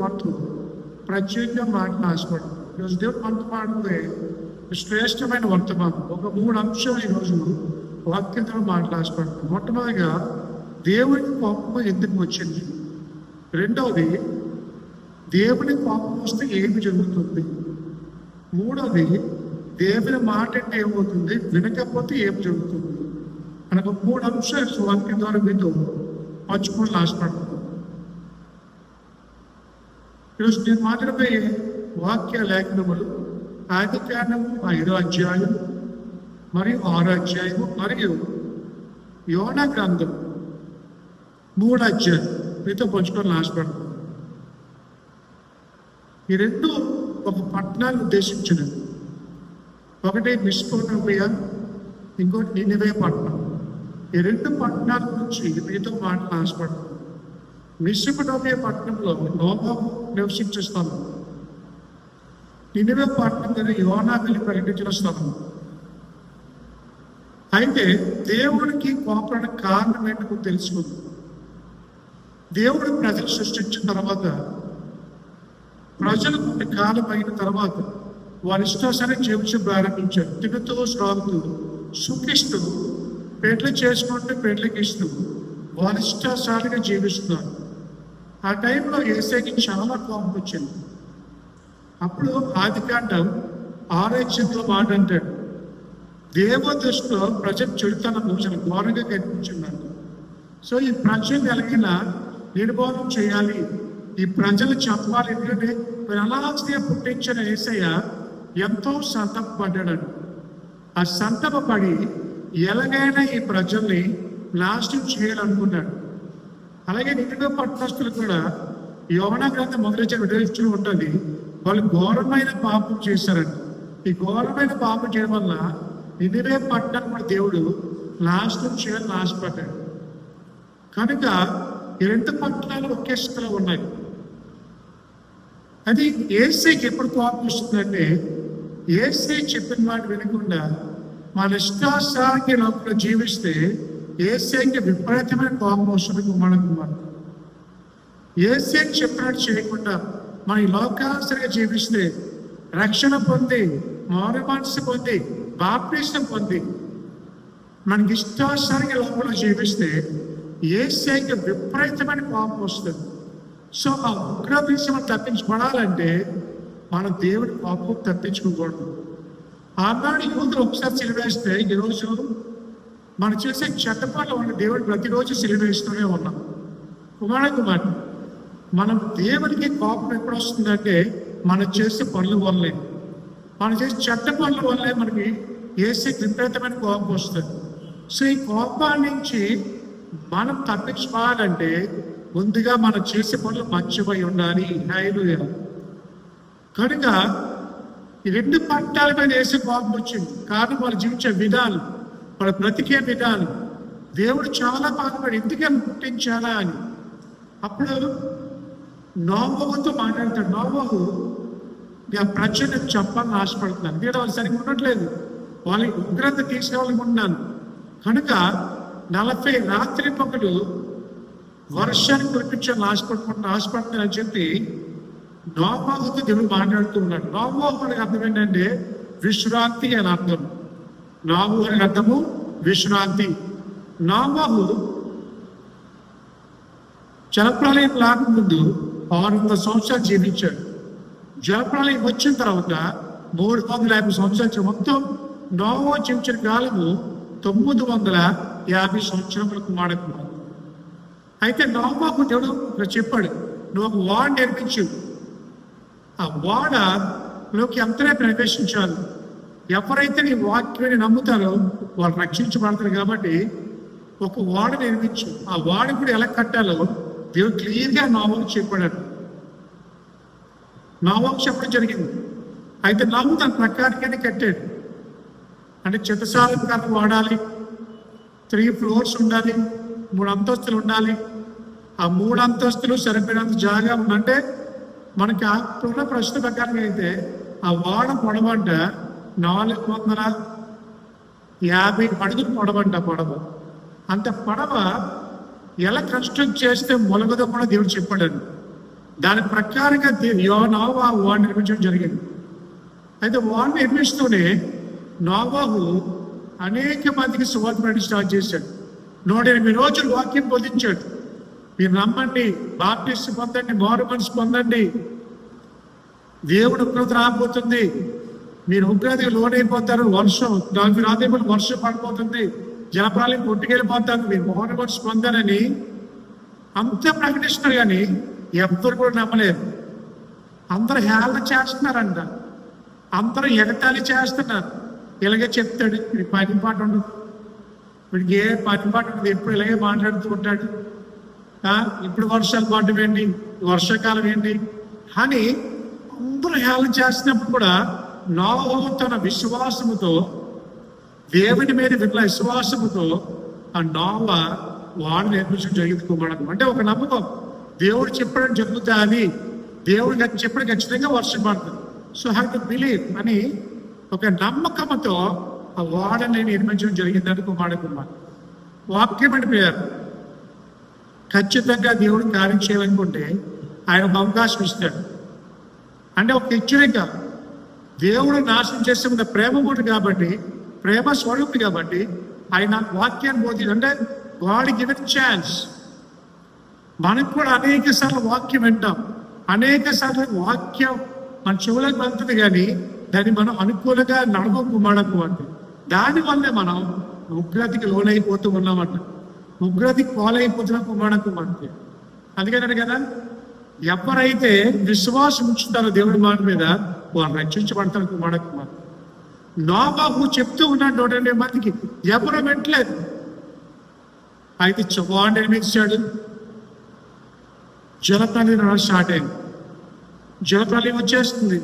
మనతో ప్రత్యేకంగా మాటలు ఆశపడు ఈరోజు దేవుడు మనతో మాట్లాడే శ్రేష్టమైన వర్తమానం. ఒక మూడు అంశాలు ఈరోజు వాక్యంతో మాటలు మొట్టమొదటిగా దేవునికి కోపం ఎందుకు వచ్చింది? రెండవది దేవుని కోపం వస్తే ఏమి జరుగుతుంది? మూడవది దేవుని మాట అంటే ఏమవుతుంది? వినకపోతే ఏం జరుగుతుంది? మనకు మూడు అంశాలు వాక్యం ద్వారా మీతో పంచుకొని ఆశపడుతున్నాం ఈరోజు నేను మాట్లాడబోయే వాక్య లేఖనములు ఆది కాండము ఐదో అధ్యాయం మరియు ఆరో అధ్యాయము మరియు యోన గ్రంథం మూడు అధ్యాయం. మీతో పంచుకొని ఆశపడుతున్నాం ఈ రెండు ఒక పట్టణాన్ని ఉద్దేశించిన ఒకటి మిస్పోనోపియ ఇంకోటి నినివే పట్టణం. ఈ రెండు పట్టణాల గురించి మీతో మాటలు ఆశపడుతున్నాం మిస్సిపటోపియా పట్టణంలో నోబాబు నివసించే స్థలం నినివే పట్టణం యోనా వెళ్ళి ప్రకటించిన స్థలం అయితే దేవుడికి కోపడానికి కారణం ఏంటో తెలుసుకుంది. దేవుడు ప్రజలు సృష్టించిన తర్వాత ప్రజలు కొన్ని కాలం అయిన తర్వాత వారి ఇష్టాసరి జీవించడం ప్రారంభించారు. తిరుగుతూ శ్రాగుతూ సుఖిస్తూ పెళ్ళి చేసుకుంటూ పెళ్ళికి ఇస్తూ వారి ఇష్టాసారిగా జీవిస్తున్నారు. ఆ టైంలో ఏసైకి చాలా కోపం వచ్చింది అప్పుడు ఆది కాండం ఆరోగ్యంలో మాట అంటాడు. దేవ దృష్టిలో ప్రజలు చెడుతనం చాలా ఘోరంగా కనిపించిందంట సో ఈ ప్రజలు ఎలాగైనా నిర్భోధం చేయాలి. ఈ ప్రజలు చెప్పాలి ఎందుకంటే ప్రణాళిక పుట్టించిన ఏసయ్య ఎంతో సంతపడ్డాడు ఆ సంతపడి ఎలాగైనా ఈ ప్రజల్ని నాశనం చేయాలనుకున్నాడు. అలాగే నిండుగా పట్టణస్తులు కూడా యోగన గ్రంథం మొదలైన విడలిస్తూ ఉంటుంది వాళ్ళు ఘోరమైన పాపం చేశారంట. ఈ ఘోరమైన పాపం చేయడం వల్ల నిన్నవే పట్టణం కూడా దేవుడు నాశనం చేయాలని ఆశపడ్డాడు కనుక ఈ రెండు పట్టణాలు ఒకే స్థితిలో ఉన్నాయి. అది ఏసీకి ఎప్పుడు కోపం వస్తుందంటే ఏసై చెప్పిన వాటి వినకుండా మన ఇష్టాసారికి లోపల జీవిస్తే ఏసీఐకి విపరీతమైన కోపం వస్తుంది మనకు మనం ఏసైకి చెప్పినట్టు చేయకుండా మన ఈ లోకాసరిగా జీవిస్తే రక్షణ పొంది మారు మనసు పొంది బాప్టిష్టం పొంది మనకి ఇష్టాసారికి లోపల జీవిస్తే ఏసీఐకి విపరీతమైన కోపం వస్తుంది సో ఆ ఉగ్ర మనం తప్పించుకోవాలంటే మనం దేవుడి కోపం తప్పించుకోకూడదు. ఆనాడు యూదులు ఒకసారి సిలివేస్తే ఈరోజు మనం చేసే చెత్త పనులు ఉన్న దేవుడు ప్రతిరోజు సిలివేస్తూనే ఉన్నాం. కుమార మాట మనం దేవుడికి కోపం ఎప్పుడు వస్తుందంటే మనం చేసే పనుల వల్లే. మనం చేసే చెత్త పనుల వల్లే మనకి వేసే విపరీతమైన కోపం వస్తుంది. సో ఈ కోపాల నుంచి మనం తప్పించుకోవాలంటే ముందుగా మనం చేసే పనులు మంచివై ఉండాలి. హాయిలు కనుక ఈ రెండు పట్టాల మీద వేసే కోపం వచ్చింది. కారణం వాళ్ళు జీవించే విధానం. మన బ్రతికే విధానం. దేవుడు చాలా బాధపడి ఎందుకని పుట్టించాలా అని. అప్పుడు నోబోహుతో మాట్లాడతాడు నోబోహు ఆ ప్రజలకు చెప్పాలని ఆశపడుతున్నాను. నేను వాళ్ళు సరిగ్గా ఉండట్లేదు. వాళ్ళకి ఉగ్రత తీసుకోవాలనుకుంటున్నాను కనుక నలభై రాత్రి పగలు వర్షాన్ని కురిపించాలని ఆశపడుకుంటున్నా ఆశపడుతున్నానని చెప్పి నోబాహుతో దేవుడు మాట్లాడుతూ ఉన్నాడు. నోబాహు అనే అర్థం ఏంటంటే విశ్రాంతి అని అర్థం. నాము అనే అర్థము విశ్రాంతి. నామాహు జలప్రలయం రాకముందు ఆరు వందల సంవత్సరాలు జీవించాడు. జలప్రలయం వచ్చిన తర్వాత మూడు వందల యాభై సంవత్సరాలు మొత్తం నోవో జీవించిన కాలము తొమ్మిది వందల యాభై సంవత్సరములకు మాడకు. అయితే నోవాకు దేవుడు ఇక్కడ చెప్పాడు నువ్వు ఒక వాడ నేర్పించు. ఆ వాడ లోకి ఎంతనే ప్రవేశించాలి. ఎవరైతే నీ వాక్యాన్ని నమ్ముతారో వాళ్ళు రక్షించబడతారు కాబట్టి ఒక వాడ నిర్మించు. ఆ వాడ కూడా ఎలా కట్టాలో దేవుడు క్లియర్గా నామకు చెప్పాడు. నామకు చెప్పడం జరిగింది. అయితే నాము తన ప్రకారంగానే కట్టాడు. అంటే చిత్తసాల ప్రకారం వాడాలి త్రీ ఫ్లోర్స్ ఉండాలి మూడు అంతస్తులు ఉండాలి. ఆ మూడు అంతస్తులు సరిపోయినంత జాగా ఉందంటే మనకి ఆ ప్రశ్న ప్రకారంగా అయితే ఆ వాడ పొడవంట నాలుగు వందల యాభై అడుగులు పొడవంట పొడవ. అంత పడవ ఎలా కన్స్ట్రక్ట్ చేస్తే మొలగదో కూడా దేవుడు చెప్పాడు దాని ప్రకారంగా దే- యో- నోవా వాడు నిర్మించడం జరిగింది. అయితే వాడు నిర్మిస్తూనే నోవాహు అనేక మందికి సువార్త స్టార్ట్ చేశాడు. నూట ఎనిమిది రోజులు వాక్యం బోధించాడు. మీరు నమ్మండి బాప్టిస్ట్ పొందండి మారు మనసు పొందండి. దేవుడు కృత రాబోతుంది. మీరు ఉగ్రతకి లోనైపోతారు వర్షం దానికి రాదేమో వర్షం పడిపోతుంది జలప్రాలయం కొట్టుకెళ్ళిపోతారు మీరు మోహన్ వర్షం పొందారని అంత ప్రకటిస్తున్నారు కానీ ఎవరు కూడా నమ్మలేదు అందరు హేళన చేస్తున్నారంట. అందరూ ఎగతాళి చేస్తున్నారు. ఇలాగే చెప్తాడు ఇది పని పాట ఉండదు వీడికి ఏ పని పాట ఉండదు ఎప్పుడు ఇలాగే మాట్లాడుతూ ఉంటాడు. ఇప్పుడు వర్షాలు పడడం ఏంటి? వర్షాకాలం ఏంటి? అని అందరూ హేళన చేసినప్పుడు కూడా నోహు తన విశ్వాసముతో దేవుని మీద విన్న విశ్వాసముతో ఆ నోవ వాడు నిర్మించడం జరిగింది కుమారుడు. అంటే ఒక నమ్మకం. దేవుడు చెప్పడం జరుగుతుంది దేవుడు చెప్పడం ఖచ్చితంగా వర్షం పడుతుంది. సో హ్యావ్ టు బిలీవ్ అని ఒక నమ్మకంతో ఆ వాడని నిర్మించడం జరిగిందని కుమారుడు కుమార్ వాక్యం అంటే ఖచ్చితంగా దేవుడు కార్యం చేయాలనుకుంటే ఆయన అవకాశం ఇస్తాడు. అంటే ఒక హెచ్చరిక. దేవుడు నాశనం చేసే ముందు ప్రేమ ఒకటి కాబట్టి ప్రేమ స్వరూపి కాబట్టి ఆయన వాక్యాన్ని బోధి అంటే గాడ్ గివెన్ ఛాన్స్ మనకు కూడా అనేక సార్లు వాక్యం వింటాం. అనేక సార్లు వాక్యం మన చెవులకు వెళ్తుంది కానీ దాన్ని మనం అనుకూలంగా నడవకు మనకు అంటే దానివల్లే మనం ఉగ్రతకి లోనైపోతూ ఉన్నామంట. ఉగ్రతకి పాలైపోతున్న కుమారకు మనకి అందుకని కదా ఎవరైతే విశ్వాసం ఉంచుతారో దేవుడి మాట మీద వారు రక్షించబడతానికి కుమారకు నోబాబు చెప్తూ ఉన్నాడు నూట ఎనభై మందికి ఎవరు వింటలేదు అయితే చవాడు ఇచ్చాడు జలతల్లి స్టార్ట్ అయింది. జలతల్లి వచ్చేస్తుంది.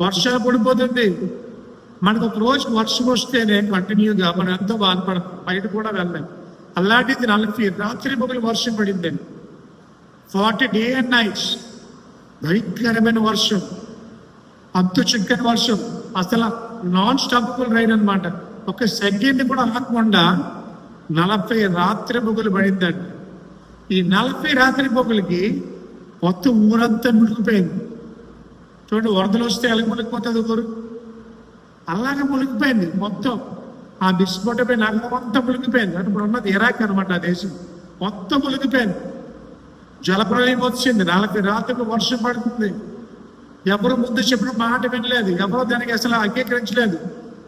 వర్షాలు పడిపోతుంది. మనకు ఒక రోజు వర్షం వస్తేనే కంటిన్యూగా మనం ఎంతో బాధపడతాం బయట కూడా వెళ్ళలేం. అలాంటిది నలభై రాత్రి మొగలు వర్షం పడిందండి ఫార్టీ డే అండ్ నైట్స్. భయంకరమైన వర్షం. అంతు చిక్కని వర్షం. అసలు నాన్ స్టాపబుల్ రైన్ అనమాట ఒక సెకండ్ కూడా ఆగకుండా నలభై రాత్రి మొగలు పడిందండి ఈ నలభై రాత్రి పొగలకి మొత్తం ఊరంతా మునిగిపోయింది. చూడండి వరదలు వస్తే ఎలా మునిగిపోతుంది ఊరు? అలాగే మునిగిపోయింది మొత్తం. ఆ బిస్కొట్టపై నగరం అంతా మునిగిపోయింది. అంటే ఇప్పుడు ఉన్నది ఇరాక్ అనమాట ఆ దేశం. మొత్తం మునిగిపోయింది. జలప్రలయం వచ్చింది. నలభై రాత్రికి వర్షం పడుతుంది. ఎవరు ముందు చెప్పిన మాట వినలేదు. ఎవరు దానికి అసలు అంగీకరించలేదు.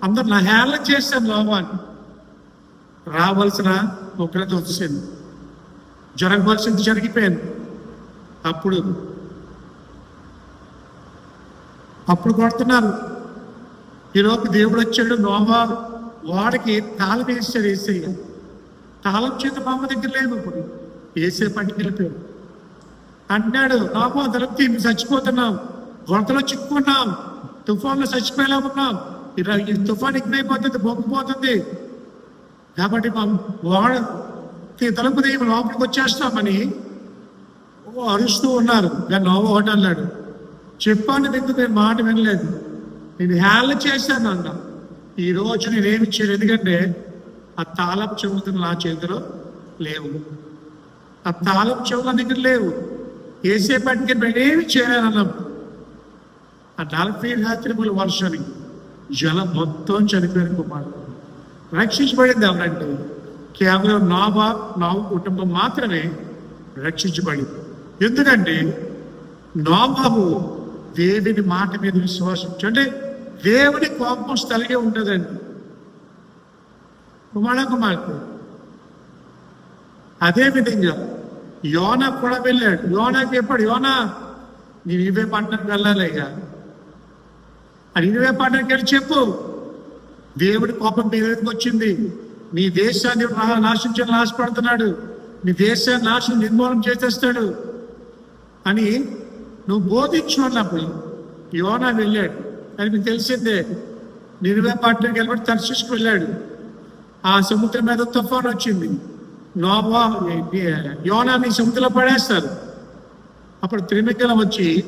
అందరు నా హేళన చేశాను లోపాన్ని రావాల్సిన ఉగ్రత వచ్చింది జరగవలసింది జరిగిపోయింది. అప్పుడు అప్పుడు కొడుతున్నారు. ఈలోపు దేవుడు వచ్చాడు. నోవా వాడికి తాళం వేసాడు ఏసయ్య తాళం చేత బొమ్మ దగ్గర లేదు ఇప్పుడు ఏసే పట్టుకెళ్ళిపోయాడు అంటున్నాడు నోవా దొరికితే చచ్చిపోతున్నావు చచ్చిపోతున్నాం. వరదలో చిక్కుకున్నాం. తుఫాన్లో చచ్చిపోయేలా ఉన్నాం. ఇలా ఈ తుఫాన్ ఎక్కువైపోతుంది బొంగిపోతుంది. కాబట్టి మా వాడు తలుపు దెయ్యం లోపలికి వచ్చేస్తామని అరుస్తూ ఉన్నారు. దాన్ని నోవ ఒకటి అన్నాడు. చెప్పాను ఎందుకు నేను మాట వినలేదు. నేను హేళన చేశాను అన్న. ఈరోజు నేనేమి చేయలేదు ఎందుకంటే ఆ తాళపు చెవులు నా చేతిలో లేవు. ఆ తాళపు చెవుల దగ్గర లేవు. ఏసేపటికి నేనేమి చేయలేను ఆ నలభై రాత్రిముల వర్షానికి జలం మొత్తం చనిపోయిన కుమారుడు. రక్షించబడింది ఎవరంటే కేవలం నాబా నావు కుటుంబం మాత్రమే రక్షించబడింది. ఎందుకంటే నాబాబు దేవుని మాట మీద విశ్వాసం అంటే దేవుని కోపం తలిగే ఉంటుందండి. కుమార కుమార్తె అదేవిధంగా యోన కూడా వెళ్ళాడు. యోనకి ఎప్పుడు యోన నేను ఇవే పంటకు వెళ్ళాలి ఇక అని ఇవే పట్టణంకి వెళ్ళి చెప్పు. దేవుడి కోపం మీ మీదకి వచ్చింది. నీ దేశాన్ని నా- నాశించాలని ఆశపడుతున్నాడు నీ దేశాన్ని నాశనం నిర్మూలన చేసేస్తాడు. అని నువ్వు బోధించు యోనా వెళ్ళాడు. అని మీకు తెలిసిందే. నిర్వే పట్టణంకి వెళ్ళబడి తర్శిష్కి వెళ్ళాడు. ఆ సముద్రం మీద తుఫాన్ వచ్చింది. నోవా యోనాని సముద్రంలో పడేస్తారు. అప్పుడు త్రిమికలం వచ్చి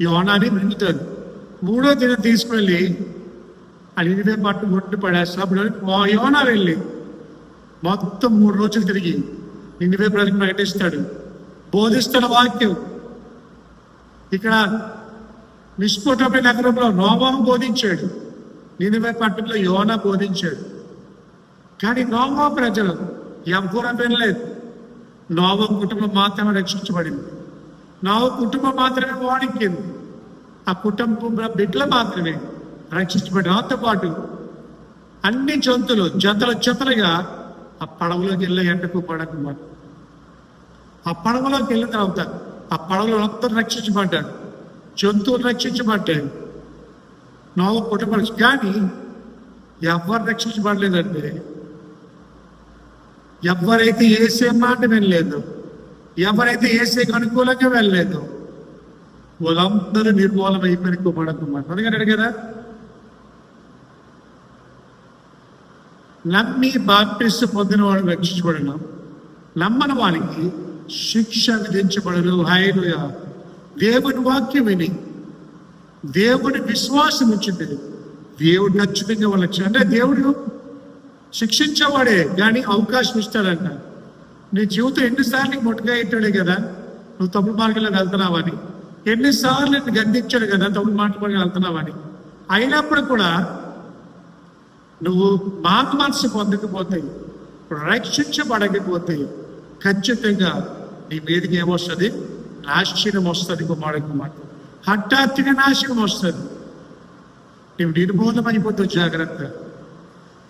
యోనాని మింగుతాడు. మూడో దినం తీసుకువెళ్ళి ఆ పట్టు కొట్టి పడేస్తారు మా- యోన వెళ్ళి మొత్తం మూడు రోజులు తిరిగి నిన్నువే ప్రజలకు ప్రకటిస్తాడు. బోధిస్తున్న వాక్యం. ఇక్కడ నిష్పోటపై నగరంలో నోమం బోధించాడు. నినివే పట్టణంలో యోన బోధించాడు. కానీ నోమో ప్రజలు ఎవరు వినలేదు. నోవ కుటుంబం మాత్రమే రక్షించబడింది. నోవ కుటుంబం మాత్రమే వాడికింది ఆ కుటుంబ బిడ్డలు మాత్రమే రక్షించబడి నాతో పాటు అన్ని జంతువులు జతల జతలుగా ఆ పడవలోకి వెళ్ళే ఎండకు పడకు ఆ పడవలోకి వెళ్ళిన తర్వాత ఆ పడవలో అంతా రక్షించబడ్డాడు. జంతువులు రక్షించబడ్డాడు నోవ కుటుంబం కానీ ఎవరు రక్షించబడలేదంటే ఎవరైతే ఏసే మాట వినలేదు ఎవరైతే ఏసేకి అనుకూలంగా వెళ్ళలేదు వాళ్ళందరూ నిర్మూలన అయిపోయిన కుమారకుమార్ కదా నమ్మి బాప్టిస్ట్ పొందిన వాడు రక్షించబడడం నమ్మని వానికి శిక్ష విధించబడరు హాయిగా దేవుని వాక్యం విని దేవుని విశ్వాసం ఉంచింది. దేవుడు ఖచ్చితంగా వాళ్ళకి అంటే దేవుడు శిక్షించేవాడే కానీ అవకాశం ఇస్తాడంట. నీ జీవితం ఎన్నిసార్లు మొట్టగా ఇట్టాడే కదా? నువ్వు తప్పుడు మార్గంలో వెళ్తున్నావని ఎన్నిసార్లు నేను గద్దించాడు కదా తప్పుడు మాట అని. వెళ్తున్నావని అయినప్పుడు కూడా నువ్వు మాత మనసు పొందకపోతే రక్షించబడకపోతే ఖచ్చితంగా నీ మీదకి ఏమొస్తుంది? నాశనం వస్తుంది కుమారుడు కుమార్తె. హఠాత్తుగా నాశనం వస్తుంది. నువ్వు నిర్మూలం అయిపోతావు జాగ్రత్త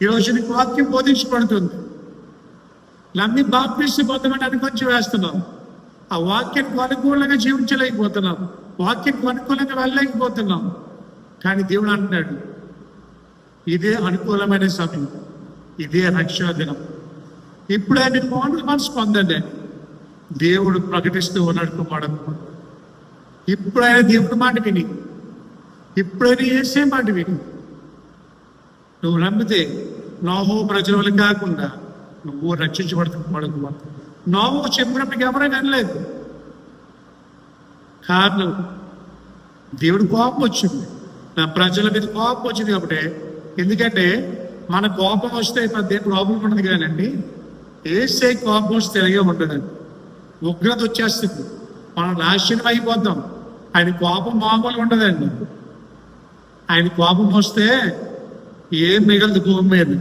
ఈరోజు నీకు వాక్యం బోధించబడుతుంది. నమ్మి బాప్టిస్ట్ పొందమని అనుకొచ్చి వేస్తున్నాం ఆ వాక్యానికి అనుకూలంగా జీవించలేకపోతున్నాం. వాక్యానికి అనుకూలంగా వెళ్ళలేకపోతున్నాం. కానీ దేవుడు అంటున్నాడు ఇదే అనుకూలమైన సమయం. ఇదే రక్షణ దినం ఇప్పుడే మీరు మోడల్ మనసు పొందండి. దేవుడు ప్రకటిస్తూ ఉన్నాడు కుమారుడు. ఇప్పుడైనా దేవుడు మాట విని ఇప్పుడైనా వేసే మాట విని నువ్వు నమ్మితే లోహో ప్రజలు కాకుండా నువ్వు రక్షించబడుతుంది కుమారుడు. నోవు చెప్పినప్పటికీ ఎవరే వినలేదు. కారణం దేవుడు కోపం వచ్చింది. నా ప్రజల మీద కోపం వచ్చింది కాబట్టి. ఎందుకంటే మన కోపం వస్తే పెద్ద ప్రాబ్లం ఉండదు కానండి. ఏసే కోపం వస్తే ఇలాగే ఉంటుందండి ఉగ్రత వచ్చేస్తుంది. మనం నాశనం అయిపోతాం. ఆయన కోపం మామూలు ఉండదండి. ఆయన కోపం వస్తే ఏం మిగలదు భూమి మీద.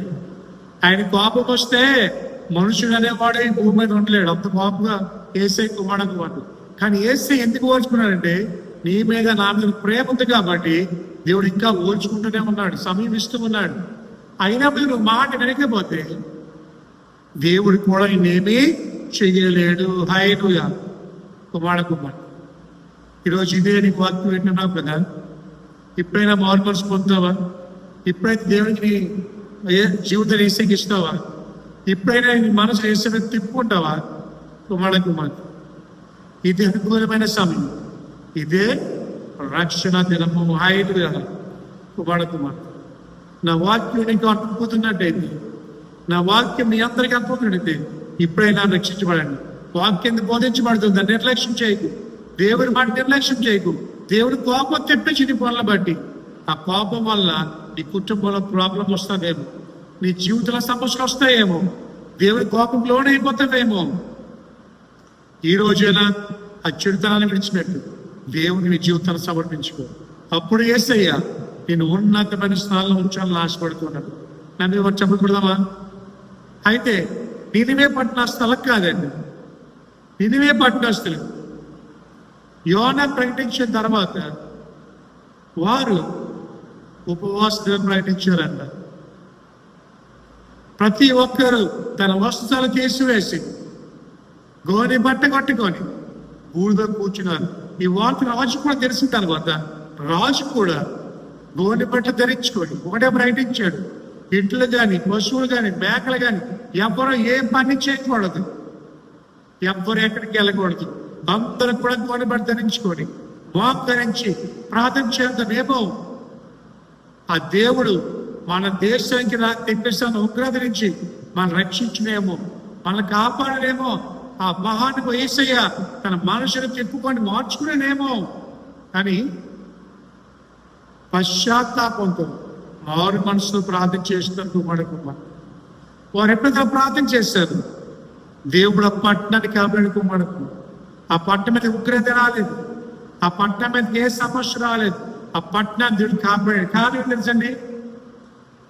ఆయన కోపం వస్తే మనుషుడు అనేవాడే ఈ భూమి మీద ఉండలేడు. అంత పాపగా ఏసై కుమారుడు వాడు. కానీ ఏసే ఎందుకు ఓర్చుకున్నాడంటే నీ మీద నా మీద ప్రేమ ఉంది కాబట్టి దేవుడు ఇంకా ఓర్చుకుంటూనే ఉన్నాడు సమయం ఇస్తూ ఉన్నాడు. అయినప్పుడు నువ్వు మాట వినకపోతే దేవుడు కూడా నేనేమీ చెయ్యలేడు. హైలుయా కుమార కుమార్ ఈరోజు ఇదే నీకు వాక్యం వింటున్నావు కదా? ఇప్పుడైనా మార్మల్స్ పొందుతావా? ఇప్పుడైతే దేవుడికి జీవితం ఇస్తావా? ఇప్పుడైనా నీ మనసు వేసే తిప్పుకుంటావా కుమార కుమార్ ఇది అనుకూలమైన సమయం. ఇదే రక్షణ దినము హాయిగా కుమార కుమార్ నా వాక్యం నీకు అర్థపోతున్నట్టయితే నా వాక్యం మీ అందరికీ అర్థమవుతున్నట్టయితే ఇప్పుడైనా రక్షించబడండి. వాక్యం బోధించబడుతుంది దాన్ని నిర్లక్ష్యం చేయకు. దేవుడి మాట నిర్లక్ష్యం చేయకు. దేవుడి కోపం తెప్పించి నీ పనుల బట్టి. ఆ కోపం వల్ల నీ కుటుంబంలో ప్రాబ్లం వస్తుందేమో. నీ జీవితంలో సమస్యలు వస్తాయేమో. దేవుడి కోపం లోనైపోతావేమో ఈ రోజైనా ఆ చెడుతనాన్ని విడిచిపెట్టు. దేవుని నీ జీవితాన్ని సమర్పించుకో. అప్పుడు ఏసయ్యా నేను ఉన్నతమైన స్థానంలో ఉంచాలని ఆశపడుతున్నాను నన్ను ఎవరు చెప్పకూడదామా అయితే నినివే పట్టిన స్థలం కాదండి. నినివే పట్టణస్తులు యోన ప్రకటించిన తర్వాత వారు ఉపవాసం ప్రకటించారంట. ప్రతి ఒక్కరు తన వస్త్రాలు తీసివేసి గోని బట్ట కట్టుకొని బూడిద కూర్చున్నారు ఈ వార్త రాజు కూడా తెలిసిన తర్వాత రాజు కూడా గోని బట్ట ధరించుకొని ఒకటే ప్రకటించాడు ఇంట్లో కానీ పశువులు కానీ మేకలు కానీ ఎవరు ఏ పని చేయకూడదు. ఎవ్వరు ఎక్కడికి వెళ్ళకూడదు. అందరూ కూడా గోని బట్ట ధరించుకొని ధరించి ప్రార్థన చేద్దామేమో ఆ దేవుడు మన దేశానికి రా తెప్పిస్తాను. ఉగ్రత నుంచి మనం రక్షించినేమో మన కాపాడలేమో ఆ మహానుభ ఏసయ్య తన మనుషులు చెప్పుకొని మార్చుకునేనేమో. కానీ పశ్చాత్తాపంతో మారు మనసులు ప్రార్థన చేస్తున్నారు కుమారుడు కుమార్ వారు ఎప్పుడైతే ప్రార్థన చేశారు దేవుడు ఆ పట్టణాన్ని కాపాడు కుమారుడు ఆ పట్టణం మీద ఉగ్రత రాలేదు. ఆ పట్టణం మీద ఏ సమస్య రాలేదు. ఆ పట్టణాన్ని దేవుడు కాపాడాడు. కాదు తెలుసండి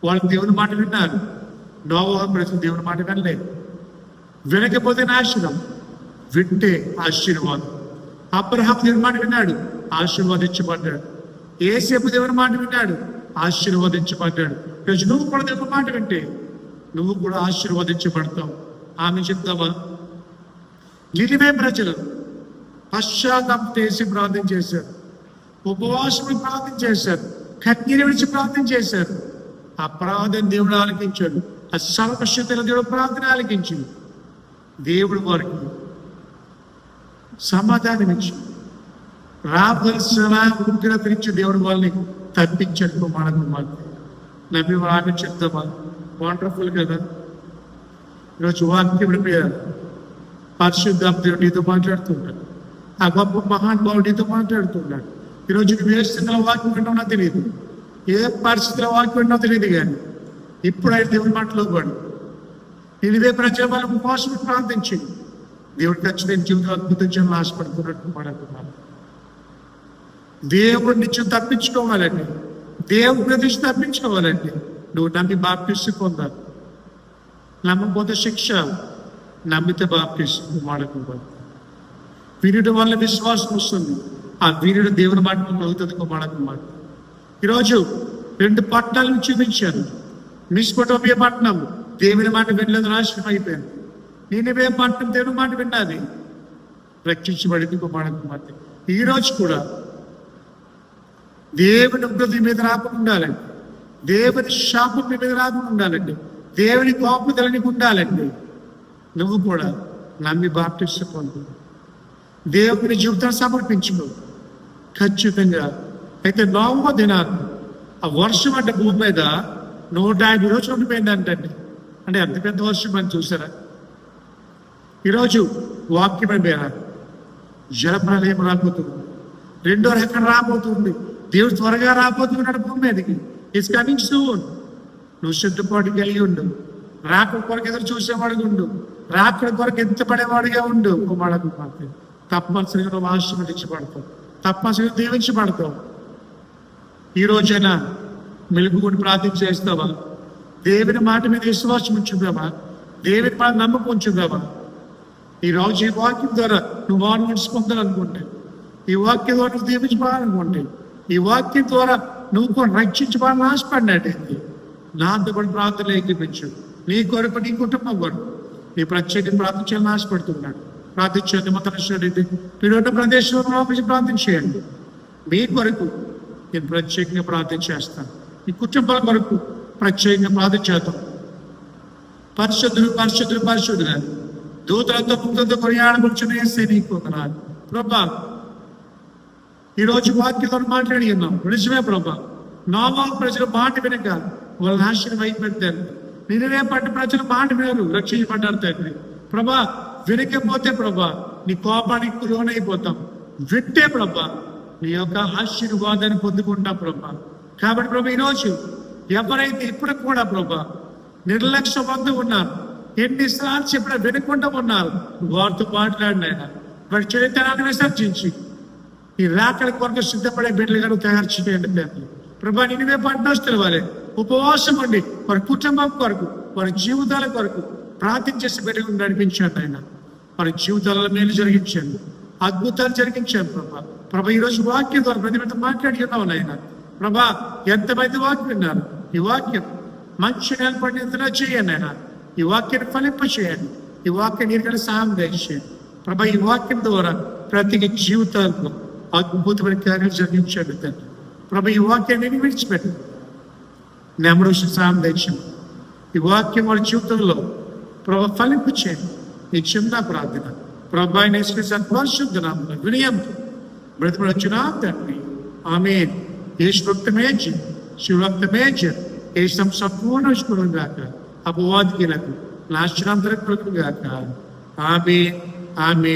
వాళ్ళు దేవుని మాట విన్నారు. నోవాహం ప్రజలు దేవుని మాట వినలేదు. వినకపోతే నాశనం. వింటే ఆశీర్వాదం. అబ్రహాం దేవుని మాట విన్నాడు. ఆశీర్వాదించబడ్డాడు. ఏసేపు దేవుని మాట విన్నాడు. ఆశీర్వదించబడ్డాడు. ఈరోజు నువ్వు కూడా దేవుని మాట వింటే నువ్వు కూడా ఆశీర్వదించబడతావు. ఆమె చెప్తావా? నిలివే ప్రజలు పశ్చాత్తాపం చేసి ప్రార్థన చేశారు. ఉపవాసం ప్రార్థన చేశారు. కన్నీరు విడిచి ప్రార్థన చేశారు. ఆ ప్రార్థన దేవుడు ఆలకించాడు. ఆ సర్వశక్తుల దేవుడు ప్రార్థన ఆలకించింది. దేవుడు వారికి సమాధానం ఇచ్చి రావలసిన ఉగ్రత నుంచి దేవుడు వాళ్ళని తప్పించాడు మనకు మాకు. నమ్మి ఆమె చెప్తామా? వండర్ఫుల్ కదా. ఈరోజు వాక్యం విడిపోయారు పరిశుద్ధ దేవుడు నీతో మాట్లాడుతుంటాడు. ఆ గొప్ప మహానుభావుడు నీతో మాట్లాడుతున్నాడు ఈరోజు నువ్వు ఏ వాక్యం విన్నావు తెలియదు. ఏ పరిస్థితిలో వాక్యం తెలియదు కానీ ఇప్పుడైతే దేవుని మాటలో పడు. నేను ఇదే ప్రజల వాళ్ళ ఉపవాసం ప్రార్థించి దేవుడు ఖచ్చితంగా జీవితంలో అద్భుతం చేయాలని ఆశపడుతున్నట్టు మనకున్నాను దేవుడు నుంచి తప్పించుకోవాలండి. దేవుడి ప్రతిష్ట తప్పించుకోవాలండి. నువ్వు నమ్మి బాప్టిస్ట్ పొందాలి. నమ్మకపోతే శిక్ష నమ్మితే బాప్టిస్ట్ వాడుకోవాలి వీరుడు వల్ల విశ్వాసం వస్తుంది. ఆ వీరుడు దేవుని మాట అవుతుంది మాట ఈరోజు రెండు పట్టణాలను చూపించారు. మిస్పోటోపియా పట్టణం దేవుని మాట వినలేదు నాశనం అయిపోయింది. నేనవే పట్టణం దేవుని మాట విన్నది రక్షించబడింది కుమారకు మాట ఈ రోజు కూడా దేవుని ఉగ్రత మీద రాకుండా ఉండాలండి. దేవుని శాపం మీద రాకుండా ఉండాలండి. దేవుని కోపదల నీకు ఉండాలండి. నువ్వు కూడా నమ్మి బాప్టిస్ట్ పొందు. దేవుని జీవితాన్ని సమర్పించుకో ఖచ్చితంగా అయితే నోవ దినాలు ఆ వర్షం అంటే భూమి మీద నూట యాభై రోజులు ఉండిపోయింది అంటండి అంటే ఎంత పెద్ద వర్షం అని చూసారా? ఈరోజు వాక్యమైన మీద జలప్రలయం రాబోతుంది. రెండో రకం రాబోతుంది. దేవుడు త్వరగా రాబోతున్నాడు భూమి మీదకి. ఇట్స్ కమింగ్ సూన్ నువ్వు సిద్ధపాటు కలిగి ఉండు. రాక కొరకు ఎదురు చూసేవాడిగా ఉండు. రాకడ కొరకు ఎత్తపడేవాడిగా ఉండు. కుమారుడు కుమార్తె తప్పనిసరిగా నువ్వు ఆశీర్వదించబడతావు. తప్పనిసరిగా దీవించబడతావు. ఈ రోజైనా మెలుగుకొని ప్రార్థన చేస్తావా? దేవుని మాట మీద విశ్వాసం ఉంచుదావా? దేవుని మాట నమ్మకం ఉంచుదావా? ఈ రోజు ఈ వాక్యం ద్వారా నువ్వు ఆర్నమెంట్స్ పొందాలనుకుంటే ఈ వాక్యం ద్వారా నువ్వు దీవించబడాలనుకుంటే ఈ వాక్యం ద్వారా నువ్వు కూడా రక్షించబడాలని ఆశపడినట్టయింది నా కూడా ప్రార్థన ఏకీపించు. నీ కొరకు నీ కుటుంబం కొరకు నీ ప్రత్యేకం ప్రార్థన చేయాలని ఆశపడుతున్నాడు. ప్రార్థించండి మతనశ్వరుడి మీరు ఉన్న ప్రదేశంలో ప్రార్థన చేయండి. మీ కొరకు నేను ప్రత్యేకంగా ప్రార్థన చేస్తాను ఈ కుటుంబాల కొరకు ప్రత్యేకంగా ప్రార్థన చేద్దాం. పరిశుద్ధులు పరిశుద్ధులు పరిశుద్ధులు దూతలతో ముక్తులతో కొనియాడబడుచున్న ఏసే నీకు రాదు ప్రభా ఈ రోజు వాక్యంలో మాట్లాడి ఉన్నాం. నిజమే ప్రభా నామా ప్రజలు మాట వినక వాళ్ళ నాశనం అయిపోతారు. నిన్ననే పట్టు ప్రజలు మాట వినరు రక్షించబడ్డారు తండ్రి. ప్రభా వినకపోతే ప్రభా నీ కోపానికి లోనైపోతాం. వింటే ప్రభా నీ యొక్క ఆశీర్వాదాన్ని పొందుకుంటాం ప్రభా. కాబట్టి ప్రభా ఈరోజు ఎవరైతే ఇప్పుడు కూడా ప్రభా నిర్లక్ష్య వద్ద ఉన్నారు ఎన్నిసార్లు చెప్పిన వినకుండా ఉన్నారు వారితో మాట్లాడినైనా వారి చరిత్రాన్ని విసర్జించి. ఈ రాకల కొరకు సిద్ధపడే బిడ్డలుగా తయారు చేయండి తండ్రి ప్రభా నిన్నవే పట్టణస్తుల వారే. ఉపవాసం ఉండి వారి కుటుంబం కొరకు వారి జీవితాల కొరకు ప్రార్థన చేసి బిడ్డలు నడిపించండి ఆయన వారి జీవితాలలో మేలు జరిగించండి. అద్భుతాలు జరిగించాను ప్రభా. ప్రభా ఈరోజు వాక్యం ద్వారా ప్రతి బిడ్డ మాట్లాడుతున్నావు నాయన? ప్రభా ఎంతమంది వాక్యం విన్నారు? ఈ వాక్యం మంచి నేర్పడినందున చేయండి ఆయన ఈ వాక్యాన్ని ఫలింప చేయండి. ఈ వాక్యం నీరుగడ సాయం దయచేయండి. ప్రభా ఈ వాక్యం ద్వారా ప్రతి జీవితాల్లో అద్భుతమైన కార్యాలు జరిగించండి తండ్రి. ప్రభ ఈ వాక్యాన్ని నేను విడిచిపెట్టు నెమరు సాయం దయచేయండి. ఈ వాక్యం వాళ్ళ జీవితంలో ప్రభ ఫలింపు చేయండి. ఈ చిన్న ప్రార్థన. ప్రభా పరిశుద్ధ నామమున వినయంతో బ్రతిమడొచ్చిన తండ్రి ఆమె యేసుక్తమే శివక్తమే ఏ సంపూర్ణ గాక అపవాదికి నాకు నాశనాంతరం గాక ఆమె ఆమె